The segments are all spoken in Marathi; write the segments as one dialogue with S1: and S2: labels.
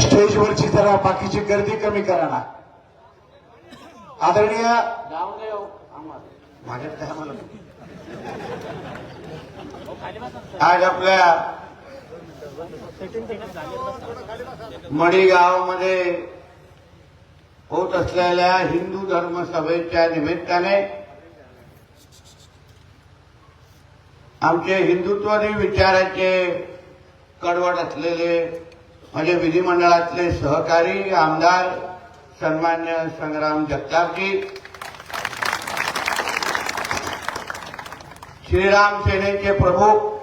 S1: स्टेजवरची जरा बाकीची गर्दी कमी करा ना. आदरणीय आज आपल्या मडीगावामध्ये होत असलेल्या हिंदू धर्म सभेच्या निमित्ताने आमचे हिंदुत्वादी विचाराचे कडवट असलेले म्हणजे विधिमंडळातले सहकारी आमदार सन्मान्य संग्राम जगतापजी श्रीराम सेनेचे प्रमुख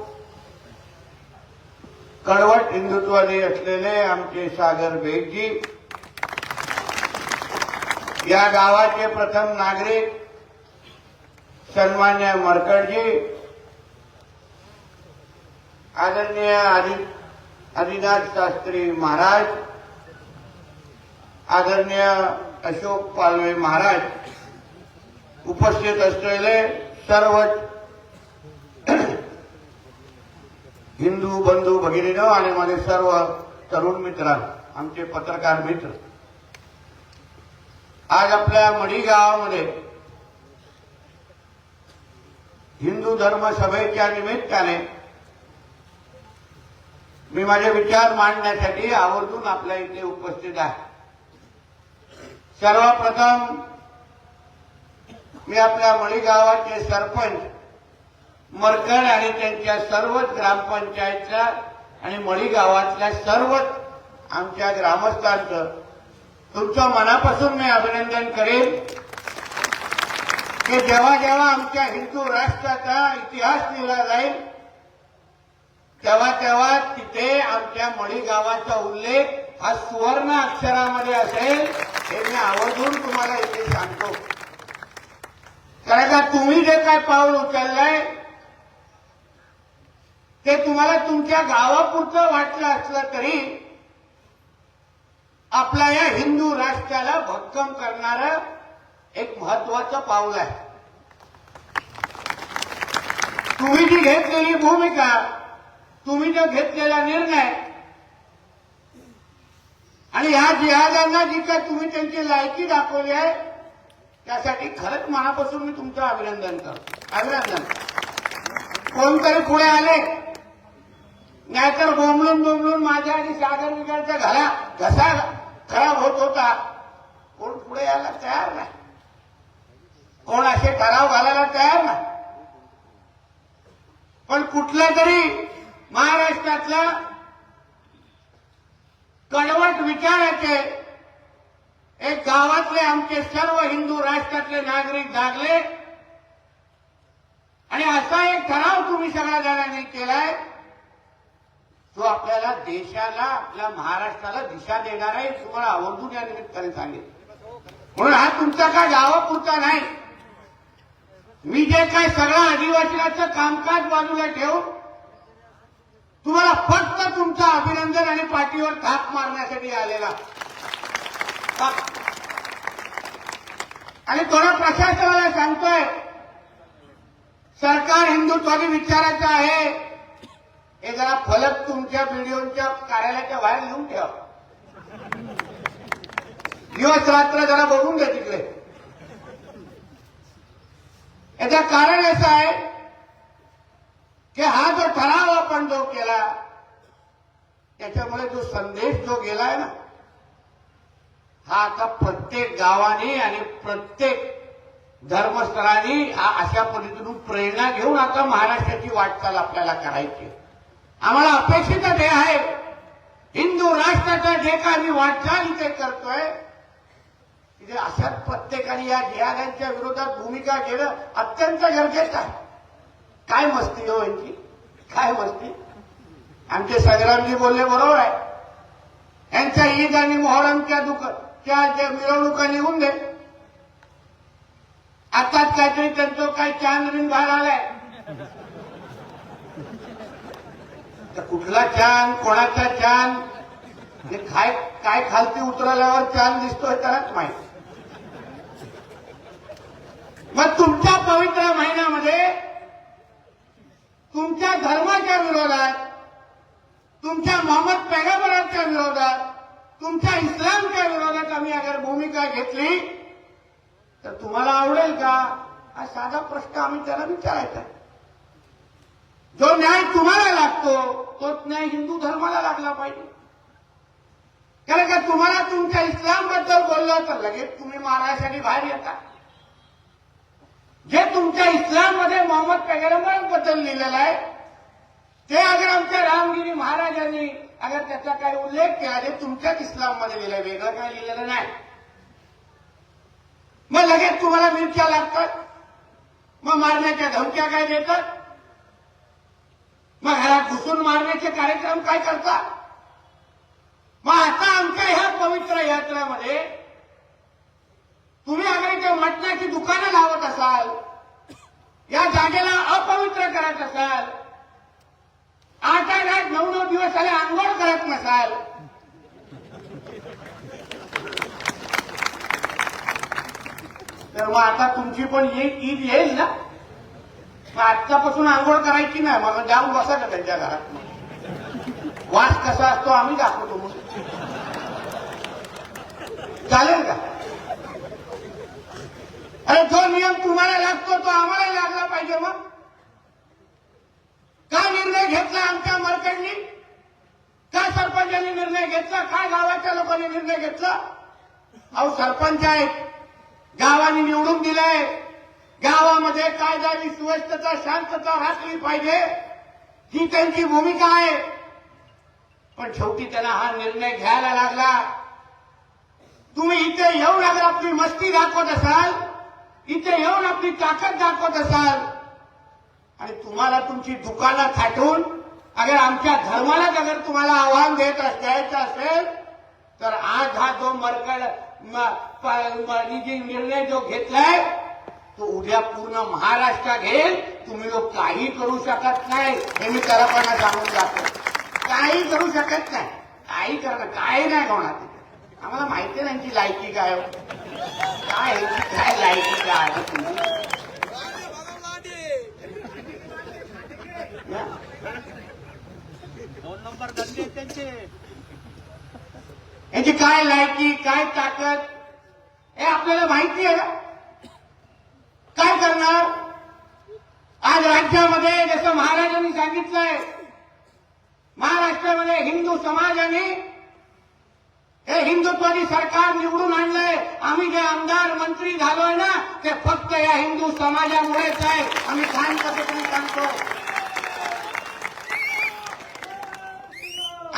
S1: कडवट हिंदुत्वादी असलेले आमचे सागर बेगजी या गावाचे प्रथम नागरिक सन्मान्य मरकडजी आदरणीय आदित्य आदिनाथ शास्त्री महाराज आदरणीय अशोक पालवे महाराज उपस्थित असलेले सर्व हिंदू बंधू भगिनीनो आणि माझे सर्व तरुण मित्र आमचे पत्रकार मित्र आज आपल्या मडी गावामध्ये हिंदू धर्म सभेच्या निमित्ताने मी माझे विचार मांडण्यासाठी आवर्जून आपल्या इथे उपस्थित आहे. सर्वप्रथम मी आपल्या मळीगावाचे सरपंच मरकड आणि त्यांच्या सर्वच ग्रामपंचायतच्या आणि मळीगावातल्या सर्वच आमच्या ग्रामस्थांचं तुमच्या मनापासून मी अभिनंदन करेन की जेव्हा जेव्हा आमच्या हिंदू राष्ट्राचा इतिहास लिहिला जाईल तेव्हा तेव्हा तिथे आमच्या मळी गावाचा उल्लेख हा सुवर्ण अक्षरामध्ये असेल हे मी आवर्जून तुम्हाला इथे सांगतो. कारण का तुम्ही जे काय पाऊल उचललंय ते तुम्हाला तुमच्या गावापुरतं वाटलं असलं तरी आपल्या या हिंदू राष्ट्राला भक्कम करणारं एक महत्वाचं पाऊल आहे. तुम्ही जी घेतलेली भूमिका तुम्ही जो घेतलेला निर्णय. आणि ह्या जिहादांना जी काय तुम्ही त्यांची लायकी दाखवली आहे त्यासाठी खरंच मनापासून मी तुमचं अभिनंदन करतो. अभिनंदन. कोणतरी पुढे आले. नाहीतर बोंबलून बोंबलून माझ्या आणि सागर विकारचा घरा घसा खराब होत होता. कोण पुढे यायला तयार नाही. कोण असे ठराव घालायला तयार नाही. पण कुठल्या तरी महाराष्ट्रातल्या कडवट विचाराचे एक गावातले आमचे सर्व हिंदू राष्ट्रातले नागरिक जागले. आणि असा एक ठराव तुम्ही सगळ्या जणांनी केलाय तो आपल्याला देशाला आपल्या महाराष्ट्राला दिशा देणार आहे तुम्हाला आवर्जून या निमित्ताने सांगेल. म्हणून हा तुमचा काय गावापुरता नाही. मी जे काय सगळं आदिवासीचं कामकाज बाजूला ठेवून तुम्हाला फक्त तुमचं अभिनंदन आणि पाठीवर थाप मारण्यासाठी आलेला. आणि थोडं प्रशासनाला सांगतोय सरकार हिंदुत्वादी विचाराचं आहे. हे जरा फलक तुमच्या व्हिडिओच्या कार्यालयाच्या बाहेर लिहून ठेवा. दिवस रात्र जरा बघून घ्या तिकडे. याचं कारण असं आहे की हा जो ठराव आपण जो केला त्याच्यामुळे जो संदेश जो गेलाय ना हा आता प्रत्येक गावाने आणि प्रत्येक धर्मस्थळांनी हा अशा पद्धतीतून प्रेरणा घेऊन आता महाराष्ट्राची वाटचाल आपल्याला करायची आम्हाला अपेक्षित ते आहे हिंदू राष्ट्राचा जे काय आम्ही वाटचाल इथे करतोय तिथे अशाच प्रत्येकाने या जिहाद्यांच्या विरोधात भूमिका घेणं अत्यंत गरजेचं आहे. काय मस्ती हो यांची? काय मस्ती? आमचे संग्रामजी बोलले बरोबर आहे. यांच्या ईद आणि मोहरमच्या दुक त्या ज्या मिरवणुका निघून दे. आताच काहीतरी त्यांचं काय चांद बाहेर आलाय. तर कुठला चांद कोणाचा चांद? हे काय काय खालती उतरल्यावर चांद दिसतोय त्यालाच माहिती. मग तुमच्या पवित्र महिन्यामध्ये तुमच्या धर्माच्या विरोधात तुमच्या मोहम्मद पैगंबरांच्या विरोधात तुमच्या इस्लामच्या विरोधात आम्ही अगर भूमिका घेतली तर तुम्हाला आवडेल का? हा साधा प्रश्न आम्ही त्याला विचारायचा आहे. जो न्याय तुम्हाला लागतो तो न्याय हिंदू धर्माला लागला पाहिजे. कारण का तुम्हाला तुमच्या इस्लामबद्दल बोललं तर लगेच तुम्ही मारण्यासाठी बाहेर येता. जे तुमच्या इस्लाममध्ये मोहम्मद पैगंबरांबद्दल लिहिलेलं आहे ते अगर आमच्या रामगिरी महाराजांनी अगर त्याचा काही उल्लेख केला ते तुमच्याच इस्लाममध्ये लिहिलं वेगळं काही लिहिलेलं नाही. मग लगेच तुम्हाला मिरच्या लागतात मग मारण्याच्या धमक्या काय देतात मग घरात घुसून मारण्याचे कार्यक्रम काय करतात? मग आता आमच्या ह्या पवित्र यात्रेमध्ये तुम्ही अगर इथे मटणाची दुकानं लावत असाल या जागेला अपवित्र करत असाल आठ आठ आठ नऊ नऊ दिवस आले आंघोळ करत नसाल. तर मग आता तुमची पण ईद येईल ना? मग आजच्यापासून आंघोळ करायची नाही मग जाऊन बसा का त्यांच्या घरात वास कसा असतो आम्ही दाखवतो मग. चालेल का? अरे जो नियम तुम्हाला लागतो तो आम्हाला लागला पाहिजे मग. का निर्णय घेतला आमच्या मरकडनी का सरपंचांनी निर्णय घेतला? काय गावाच्या लोकांनी निर्णय घेतला? अहो सरपंच आहेत. गावाने निवडून दिलाय. गावामध्ये कायदा सुव्यवस्थेचा शांतता राखली पाहिजे. ही त्यांची भूमिका आहे. पण शेवटी त्यांना हा निर्णय घ्यायला लागला. तुम्ही इथे येऊ लागला आपली मस्ती दाखवत असाल. इथे येऊन आपली ताकद दाखवत असाल. आणि तुम्हाला तुमची दुकानं थाटून अगर आमच्या धर्मालाच अगर तुम्हाला आव्हान देत द्यायचं असेल तर आज हा जो मरकड म- निर्णय जो घेतलाय तो उद्या पूर्ण महाराष्ट्र घेईल. तुम्ही लोक काही करू शकत नाही हे मी खरपणा सांगून जातो. काही करू शकत नाही. काही करणं काही नाही होणार तिथे. आम्हाला माहिती आहे त्यांची लायकी काय. हो. काय काय लायकी काय? आहे
S2: दोन नंबर धंदे त्यांचे
S1: यांची काय लायकी काय ताकद? हे आपल्याला माहिती आहे काय करणार? आज राज्यामध्ये जसं महाराजांनी सांगितलंय महाराष्ट्रामध्ये हिंदू समाजाने हे हिंदुत्वादी सरकार निवडून आणलंय. आम्ही जे आमदार मंत्री झालोय ना ते फक्त या हिंदू समाजामुळेच आहे आम्ही छान पद्धतीने सांगतो.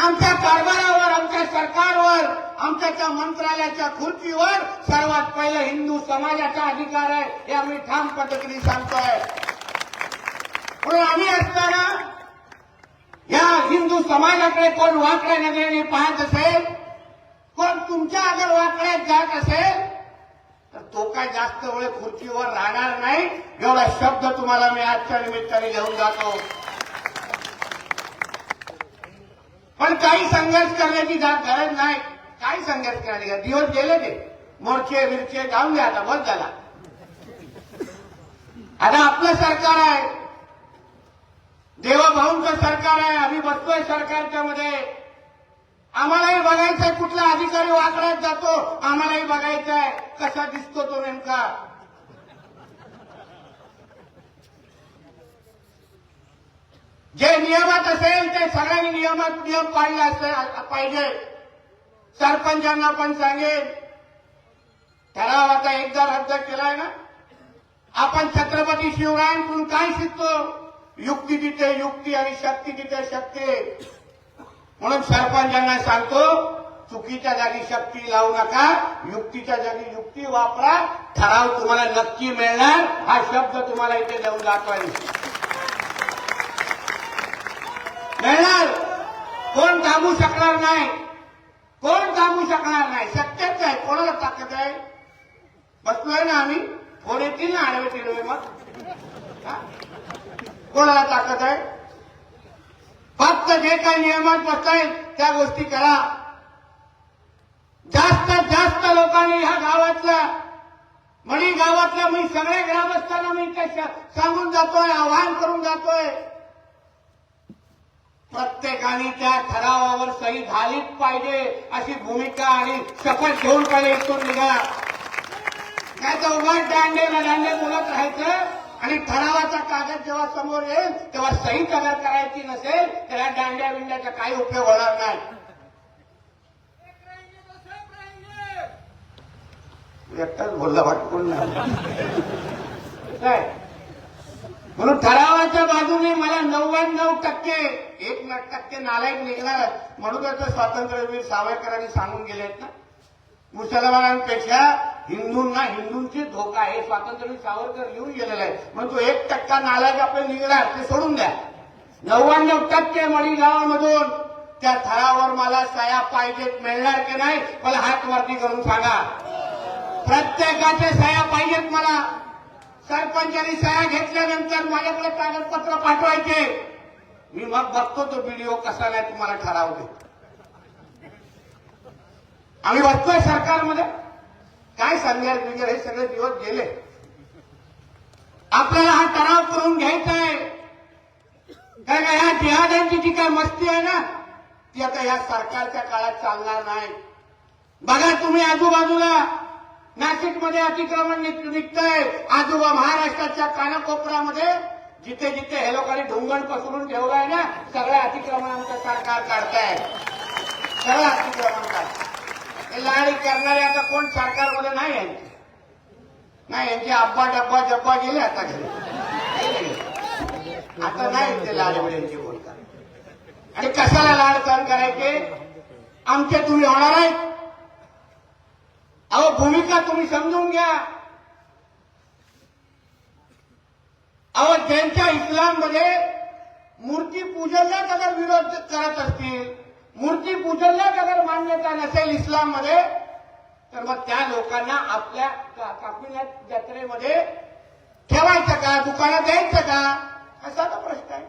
S1: आमच्या कारभारावर आमच्या सरकारवर आमच्या त्या मंत्रालयाच्या खुर्चीवर सर्वात पहिलं हिंदू समाजाचा अधिकार आहे हे आम्ही ठाम पद्धतीने सांगतोय. म्हणून आम्ही असताना या हिंदू समाजाकडे कोण वाकड्या नजरेने पाहत असेल पण तुमच्या अगर वाकड्यात जात असेल तर तो काय जास्त वेळ खुर्चीवर राहणार नाही? एवढा शब्द तुम्हाला मी आजच्या निमित्ताने घेऊन जातो. पण काही संघर्ष करण्याची गरज नाही. काही संघर्ष करण्याची गरज दिवस गेले ते. मोर्चे बिरचे जाऊन द्या आता बस झाला. आता आपलं सरकार आहे. देवाभाऊंचं सरकार आहे. आम्ही बसतोय सरकारच्या मध्ये. आम्हालाही बघायचंय कुठला अधिकारी वाकड्यात जातो. आम्हालाही बघायचंय कसा दिसतो तो नेमका. जे नियमात असेल ते सगळ्यांनी नियमात नियम पाळले असे पाहिजे. सरपंचांना पण सांगेल ठराव आता एकदा रद्द केलाय ना? आपण छत्रपती शिवरायांकडून काय शिकतो? युक्ती तिथे युक्ती आणि शक्ती तिथे शक्ती. म्हणून सरपंचांना सांगतो चुकीच्या जागी शक्ती लावू नका युक्तीच्या जागी युक्ती वापरा ठराव तुम्हाला नक्की मिळणार हा शब्द तुम्हाला इथे देऊन जातोय मिळणार. कोण थांबू शकणार नाही? कोण थांबू शकणार नाही? शक्यच आहे कोणाला ताकद आहे? बसलोय ना आम्ही. कोण येतील ना आडवे तिडवे मग कोणाला ताकद आहे? फक्त जे काही नियमात बसतायत त्या गोष्टी करा. जास्तीत जास्त लोकांनी ह्या गावातल्या म्हणी गावातल्या मी सगळे ग्रामस्थांना मी इथे सांगून जातोय आवाहन करून जातोय. प्रत्येकाने त्या ठरावावर सही झालीच पाहिजे अशी भूमिका आणि शपथ घेऊन पाहिजे इथून निघा. काय तर उगाच दांडे ना दांडे बोलत राहायचं. आणि ठरावाचा कागद जेव्हा समोर येईल तेव्हा सही कदर करायची नसेल तर या दांड्या बिंड्याचा काही उपयोग होणार नाही. एकटाच बोलला वाटून काय म्हणून ठरावाच्या बाजूने मला नव्याण्णव टक्के एक टक्के नालायक निघणार म्हणून स्वातंत्र्यवीर सावरकरांनी सांगून गेलेत ना. मुसलमानांपेक्षा हिंदूंना हिंदूंची धोका आहे. स्वातंत्र्य सावरकर लिहून गेलेला आहे. म्हणून तो एक टक्का नालायक आपले निघणार ते सोडून द्या. नव्याण्णव टक्के मडीगावामधून त्या थरावर मला साया पाहिजेत मिळणार की नाही मला हात वरती करून सांगा. प्रत्येकाचे सह्या पाहिजेत मला. सरपंचांनी सह्या घेतल्यानंतर माझ्याकडे कागदपत्र पाठवायचे. मी मग बघतो तो व्हिडिओ कसा नाही तुम्हाला ठराव देतो. आम्ही बसतोय सरकारमध्ये. काय सांगणार बिगर हे सगळे दिवस गेले. आपल्याला हा ठराव करून घ्यायचा आहे कारण का ह्या जिहाद्यांची जी काय मस्ती आहे ना ती आता या सरकारच्या काळात चालणार नाही. बघा तुम्ही आजूबाजूला नाशिकमध्ये अतिक्रमण निघ- निघतंय. आजोबा महाराष्ट्राच्या कानाकोपऱ्यामध्ये जिथे जिथे हे लोकांनी ढुंगण पसरून ठेवलंय ना सगळ्या अतिक्रमणांचं सरकार काढताय. सगळं अतिक्रमण काढतंय. लाडी करणारे आता कोण सरकारमध्ये नाही यांचे नाही यांचे अब्बा डब्बा जब्बा गेले आता घरी. आता नाही ते लाड यांचे बोलतात आणि कशाला लाड सहन करायचे? आमचे तुम्ही होणार आहेत. अहो भूमिका तुम्ही समजून घ्या. अहो ज्यांच्या इस्लाममध्ये मूर्ती पूजनात अगर विरोध करत असतील मूर्ती पूजनात अगर मान्यता नसेल इस्लाममध्ये तर मग त्या लोकांना आपल्या का- जत्रेमध्ये ठेवायचं का? दुकानात द्यायचं का? असा तो प्रश्न आहे.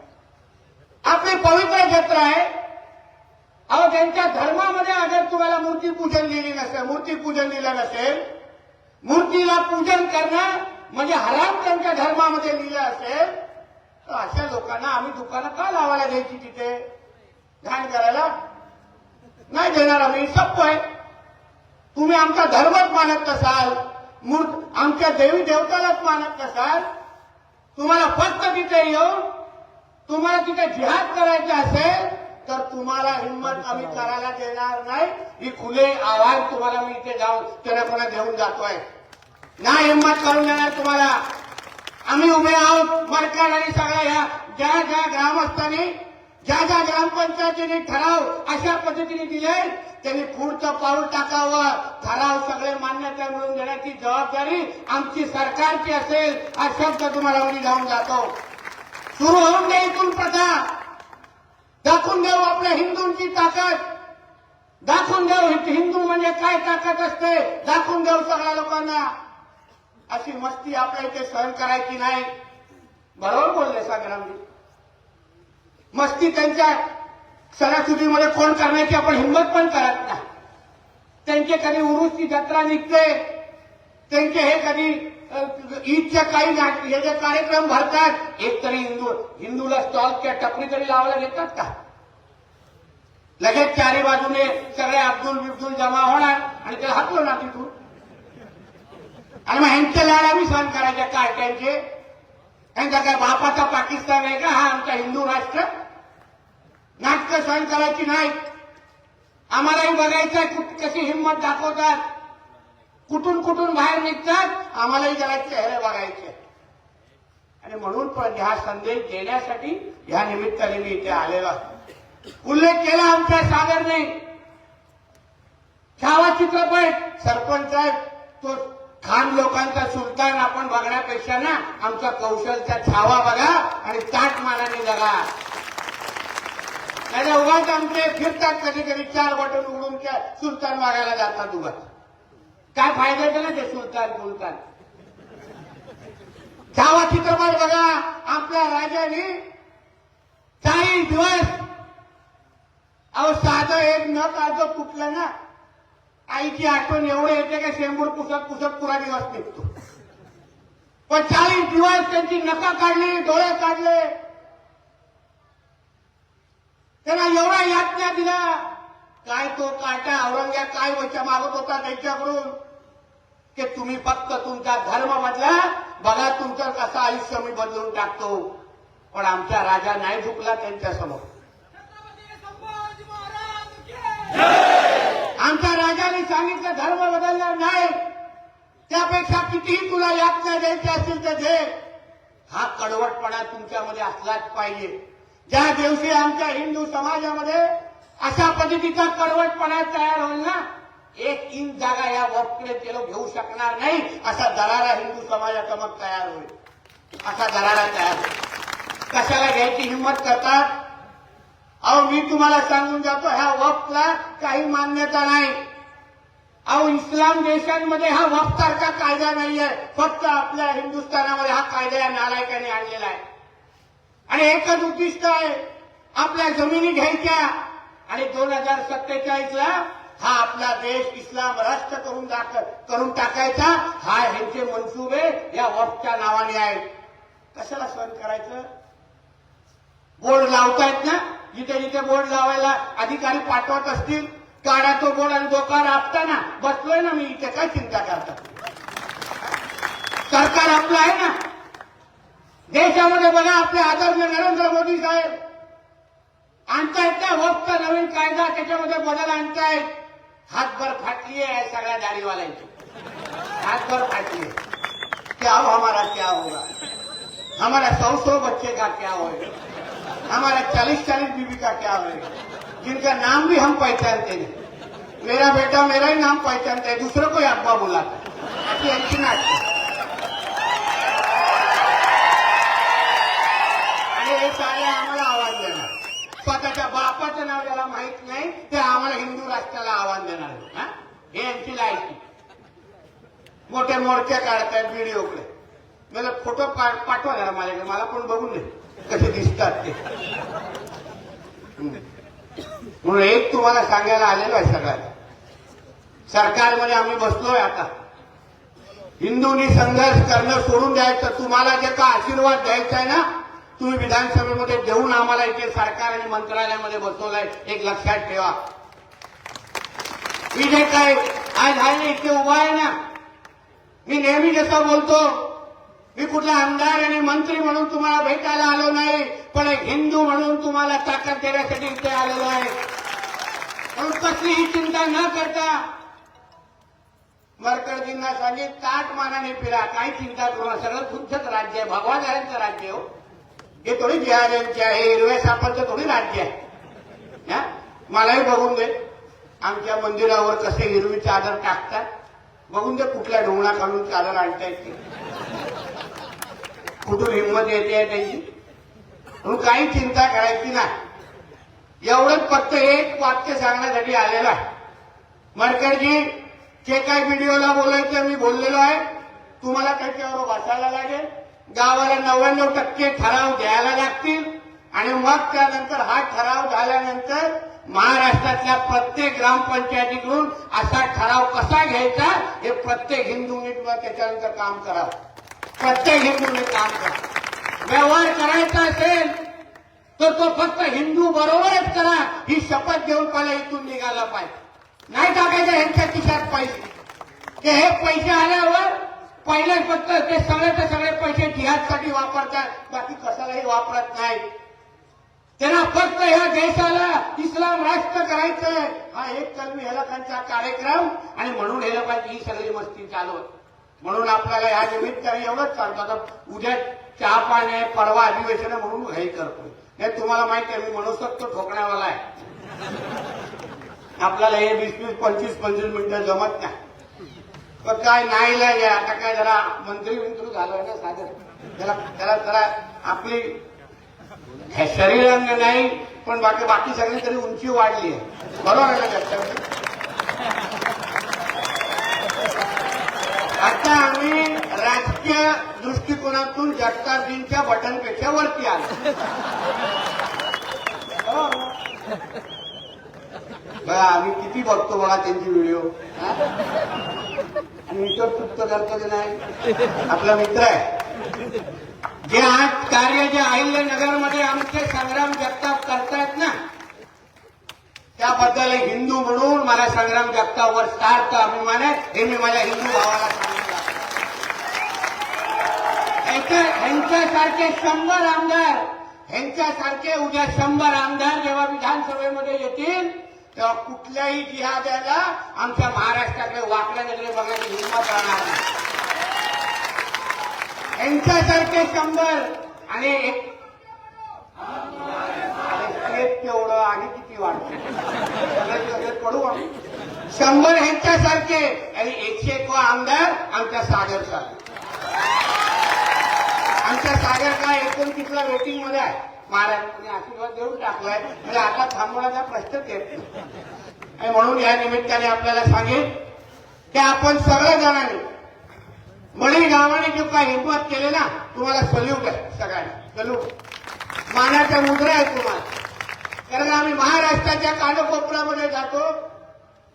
S1: आपली पवित्र जत्रा आहे. अहो त्यांच्या धर्मामध्ये अगर तुम्हाला मूर्ती पूजन दिली नसेल मूर्ती पूजन दिलं नसेल मूर्तीला पूजन करणं म्हणजे हराम त्यांच्या धर्मामध्ये लिहिलं असेल तर अशा लोकांना आम्ही दुकानं का लावायला द्यायची तिथे? घाण करायला नाही देणार आम्ही. सप्प आहे. तुम्ही आमचा धर्मच मानत नसाल मूर्त आमच्या देवी देवतालाच मानत नसाल तुम्हाला फक्त तिथे येऊन तुम्हाला तिथे जिहाद करायचे असेल तर तुम्हाला हिंमत आम्ही करायला देणार नाही. ही खुले आवाज तुम्हाला मी इथे जाऊन कोणा देऊन जातोय. नाही हिंमत करून देणार तुम्हाला. आम्ही उभे आहोत मरकाड आणि सगळ्या ह्या ज्या ज्या ग्रामस्थांनी ज्या ज्या ग्रामपंचायतीने ठराव अशा पद्धतीने दिले त्यांनी पुढचं पाऊल टाकावं. ठराव सगळे मान्यता मिळवून देण्याची जबाबदारी आमची सरकारची असेल हा शब्द तुम्हाला मी जाऊन जातो. सुरू होऊन दे इथून प्रथा. दाखवून देऊ आपल्या हिंदूंची ताकद. दाखवून देऊ हिंदू म्हणजे काय ताकद असते दाखवून देऊ सगळ्या लोकांना. अशी मस्ती आपल्या इथे सहन करायची नाही. बरोबर बोलले संग्रामजी मस्ती त्यांच्या सणासुदीमध्ये कोण करण्याची आपण हिंमत पण करत नाही. त्यांचे कधी उरुसची जत्रा निघते त्यांचे हे कधी ईदच्या काही हे जे कार्यक्रम भरतात एक तरी हिंदू हिंदूला स्टॉलच्या टपरी तरी लावायला देतात का? लगेच चारी बाजूने सगळे अब्दुल बिब्दुल जमा होणार आणि त्याला हटलो ना तिथून. आणि मग ह्यांचे लाड आम्ही सहन करायचे काय त्यांचे? त्यांचा काय बापाचा पाकिस्तान आहे का? हा आमचा हिंदू राष्ट्र. नाटकं सहन करायची नाही. आम्हालाही बघायचं कुठ कशी हिंमत दाखवतात. कुठून कुठून बाहेर निघतात आम्हालाही जरा चेहरे बघायचे. आणि म्हणून पण ह्या संदेश देण्यासाठी ह्या निमित्ताने मी इथे आलेलो उल्लेख केला आमच्या सागरने. छावा चित्रपट सरपंच तो खान लोकांचा सुलतान आपण बघण्यापेक्षा ना आमचा कौशलचा छावा बघा आणि ताट मानाने जगा आणि उगाच आमचे फिरतात कधी कधी चार बटन उघडून त्या सुलतान मागायला जातात उगाच. काय फायदा केला ते सुलतान सुलतान छावा चित्रपट बघा आपल्या राजाने चाळीस दिवस अहो साधं एक न काढतो कुठलं ना आईची आठवण एवढे येते का शेंबूर पुसत पुसत पुरा दिवस निघतो पण चाळीस दिवस त्यांची नका काढली डोळे काढले त्यांना एवढा यातना दिला. काय तो काटा औरंग्या काय वचा मागत होता त्यांच्याकडून? की तुम्ही फक्त तुमचा धर्म बदला बघा तुमचं कसं आयुष्य मी बदलून टाकतो. पण आमचा राजा नाही झुकला
S3: त्यांच्यासमोर.
S1: आमच्या राजाने सांगितलं धर्म बदलणार नाही. त्यापेक्षा कितीही तुला यातना द्यायची असेल तर दे. हा कडवटपणा तुमच्यामध्ये असलाच पाहिजे. ज्या दिवशी आमच्या हिंदू समाजामध्ये अशा पद्धतीचा कडवटपणा तयार होईल ना एक इंच जागा या वक्तकडे ते लोक घेऊ शकणार नाही असा दरारा हिंदू समाजाचा मग तयार होईल. असा दरारा तयार होईल. कशाला घ्यायची हिंमत करतात? अहो मी तुम्हाला सांगून जातो ह्या वक्तला काही मान्यता नाही. अहो इस्लाम देशांमध्ये हा वक्फ सारखा कायदा नाहीये. फक्त आपल्या हिंदुस्थानामध्ये हा कायदा या नालायकाने आणलेला आहे. आणि एकच उद्दिष्ट आहे आपल्या जमिनी घ्यायच्या. आणि दोन हजार सत्तेचाळीसला हा आपला देश इस्लाम राष्ट्र करून करून टाकायचा. हा ह्यांचे मनसुबे या वक्फच्या नावाने आहेत. कशाला सहन करायचं? बोर्ड लावतायत ना? जिथे जिथे बोर्ड लावायला अधिकारी पाठवत असतील काढा तो बोर्ड आणि डोका राबताना बसलोय ना मी इथे. काय चिंता करता? सरकार आपलं आहे ना? देशामध्ये बघा आपले आदरणीय नरेंद्र मोदी साहेब. आणतायत ना वक्तचा नवीन कायदा त्याच्यामध्ये बदल आणतायत. हातभर फाटली आहे सगळ्या दाढीवाल्यांची. हातभर फाटली है क्या हो हमारा क्या होगा? हमारा सौ सौ बच्चे का क्या होगा हमारा चालीस चालीस बीबी का क्या होगा जिनका नाम भी हम पहचानते नहीं। मेरा बेटा मेरा ही नाम पहचानता है दूसरे को ही अब्बा बुलाता ऐसी अच्छी नाटक आणि आम्हाला आवाज देणार. स्वतःच्या बापाचं नाव ज्याला माहीत नाही ते आम्हाला हिंदू राष्ट्राला आवाज देणार हा? हे यांची लायकी. मोठे मोर्चे काढतायत व्हिडिओकडे मला फोटो पाठवा जरा माझ्याकडे. मला पण बघून दे. कसे दिसतात ते. म्हणून एक तुम्हाला सांगायला आलेलो आहे सगळ्यांना. सरकारमध्ये आम्ही बसलोय आता. हिंदूंनी संघर्ष करणं सोडून द्यायचं. तुम्हाला जे का आशीर्वाद द्यायचा आहे ना तुम्ही विधानसभेमध्ये देऊन आम्हाला इथे सरकार आणि मंत्रालयामध्ये बसवलंय. एक लक्षात ठेवा. मी जे काय आज आहे इथे उभा आहे ना मी नेहमी जसं बोलतो मी कुठला आमदार आणि मंत्री म्हणून तुम्हाला भेटायला आलो नाही पण एक हिंदू म्हणून तुम्हाला ताकद देण्यासाठी इथे आलेलो आहे. म्हणून कसलीही चिंता न करता मरकरजींना सांगित ताट मानाने फिरा. काही चिंता करू सगळं शुद्धच राज्य आहे. भगवान राज्य हो. हे थोडी बिहाऱ्यांचे आहे हिरव्या सापांचं थोडी राज्य आहे. हा? मलाही बघून दे. आमच्या मंदिरावर कसे हिरवी चादर टाकतात. बघून दे कुठल्या ढोंगणा काढून चादर आणतायत ते. कुठून हिंमत येते त्यांची? म्हणून काही चिंता करायची नाही. एवढंच फक्त एक वाक्य सांगण्यासाठी आलेलं आहे. मरकरजी जे काही व्हिडिओला बोलायचं मी बोललेलो आहे. तुम्हाला त्याच्यावर वाचायला लागेल. गावाला नव्याण्णव टक्के ठराव द्यायला लागतील. आणि मग त्यानंतर हा ठराव झाल्यानंतर महाराष्ट्रातल्या प्रत्येक ग्रामपंचायतीकडून असा ठराव कसा घ्यायचा हे प्रत्येक हिंदूंनी किंवा त्याच्यानंतर काम करावं. प्रत्येक हिंदूने काम करावं. व्यवहार करायचा असेल तर तो फक्त हिंदू बरोबरच करा. ही शपथ घेऊन पहिला इथून निघाला पाहिजे. नाही टाकायचं ह्यांच्या खिशात पैसे. ते हे पैसे आल्यावर पहिले फक्त ते सगळेचे सगळे पैसे जिहादसाठी वापरतात. बाकी कशालाही वापरत नाही त्यांना फक्त ह्या देशाला इस्लाम राष्ट्र करायचंय. हा एक कलमी हे लोकांचा कार्यक्रम आणि म्हणून हे लोकांची ही सगळी मस्ती चालू म्हणून आपल्याला या निमित्ताने एवढंच सांगतो. आता उद्या चहा पाणी परवा अधिवेशन म्हणून हे करतो. हे तुम्हाला माहिती आहे मी मनोसत्व ठोकण्यावाला आहे. आपल्याला हे वीस वीस पंचवीस पंचवीस मिनिटं जमत नाही. पण काय नाही आहे आता काय जरा मंत्री विंत्री झालं ना सागर त्याला त्याला जरा आपली हे शरीरांग नाही पण बाकी बाकी सगळी तरी उंची वाढली आहे. बरोबर आहे ना आता आम्ही राजकीय दृष्टिकोनातून जगतापजींच्या बटनपेक्षा वरती आलो. बघा आम्ही किती बघतो बघा त्यांची व्हिडिओ. आणि मित्र तृप्त करतो की नाही? आपला मित्र आहे. जे आज कार्य जे अहिल्यानगरमध्ये आमचे संग्राम जगताप करतायत ना त्याबद्दल एक हिंदू म्हणून मला संग्राम जगतावर सार्थ अभिमान आहे. हे मी माझ्या हिंदू भावाला सांगितलं. ह्यांच्यासारखे शंभर आमदार ह्यांच्यासारखे उद्या शंभर आमदार जेव्हा विधानसभेमध्ये येतील तेव्हा कुठल्याही जिहाद्याला आमच्या महाराष्ट्राकडे वाकड्या नजरे बघण्याची हिंमत राहणार नाही. यांच्यासारखे शंभर आणि एक तेवढं आणि किती वाटतं पडू आम्ही. शंभर ह्यांच्यासारखे आणि एकशे एक आमदार आमच्या सागर सागर आमच्या सागर काय एकोणतीसला वेटिंगमध्ये आहे. महाराजांनी आशीर्वाद देऊन टाकलाय. म्हणजे आता थांबवण्याचा प्रश्नच येत आणि म्हणून या निमित्ताने आपल्याला सांगेन की आपण सगळ्या जणांनी मणी गावाने जो काय हिंमत केले ना तुम्हाला सल्यूट आहे सगळ्यांना. सल्यूट. मानाच्या मुद्रा आहेत तुम्हाला. कारण आम्ही महाराष्ट्राच्या कानकोपऱ्यामध्ये जातो.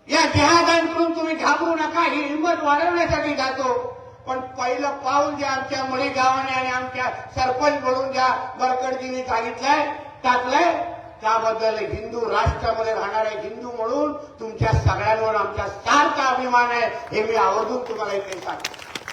S1: या जहाजांकडून तुम्ही घाबरू नका ही हिंमत वाढवण्यासाठी जातो. पण पहिलं पाऊल जे आमच्या मळी गावाने आणि आमच्या सरपंच म्हणून ज्या बरकडजींनी सांगितलंय टाकलंय त्याबद्दल हिंदू राष्ट्रामध्ये राहणारे हिंदू म्हणून तुमच्या सगळ्यांवर आमच्या सारखा अभिमान आहे हे मी आवर्जून तुम्हाला इथे सांगतो.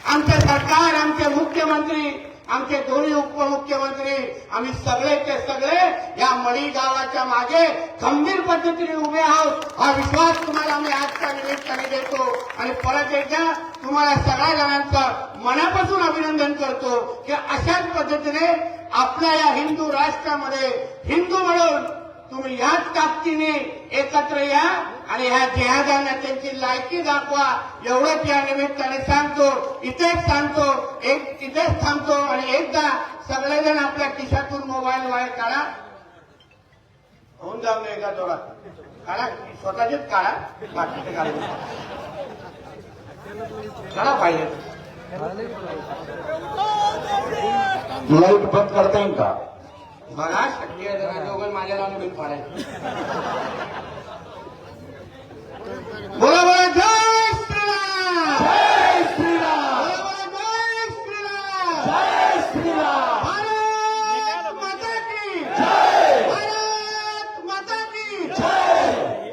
S1: आमचं सरकार आमचे मुख्यमंत्री आमचे दोन्ही उपमुख्यमंत्री आम्ही सगळेचे सगळे या मणी गावाच्या मागे खंबीर पद्धतीने उभे आहोत. हा विश्वास तुम्हाला आम्ही आजच्या निमित्ताने देतो. आणि परत एकदा तुम्हाला सगळ्या जणांचं मनापासून अभिनंदन करतो की अशाच पद्धतीने आपल्या या हिंदू राष्ट्रामध्ये हिंदू म्हणून तुम्ही ह्याच ताकदीने एकत्र या आणि ह्या जिहादांना त्यांची लायकी दाखवा. एवढंच या निमित्ताने सांगतो इथेच सांगतो एक तिथेच थांबतो आणि एकदा सगळेजण आपल्या खिशातून मोबाईल बाहेर काढा. होऊन जाऊ नये एका दोघा काढा. स्वतःचेच काढा. बाकीचे काढा पाहिजे
S4: लाइट बंद करता येईल का?
S1: बघा शक्य आहे जरा दोघं माझ्या लावून बिल पाडायचं बोला बोला जय श्रीराम
S4: जय श्रीराम
S1: बोला बोला जय श्रीराम
S4: जय श्रीराम
S1: भारत माता की
S4: जय
S1: भारत माता की
S4: जय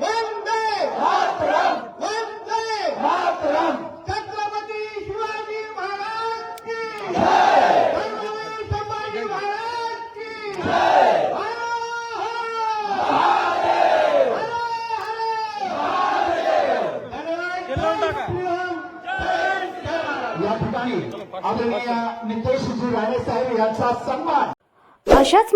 S1: वंदे
S4: मातरम
S1: वंदे
S4: मातरम
S1: छत्रपती शिवाजी महाराज की
S4: जय
S1: छत्रपती संभाजी महाराज की
S4: जय
S1: हर हर
S4: महादेव या ठिकाणी आदरणीय नितेशजी राणे साहेब यांचा सन्मान
S5: अशाच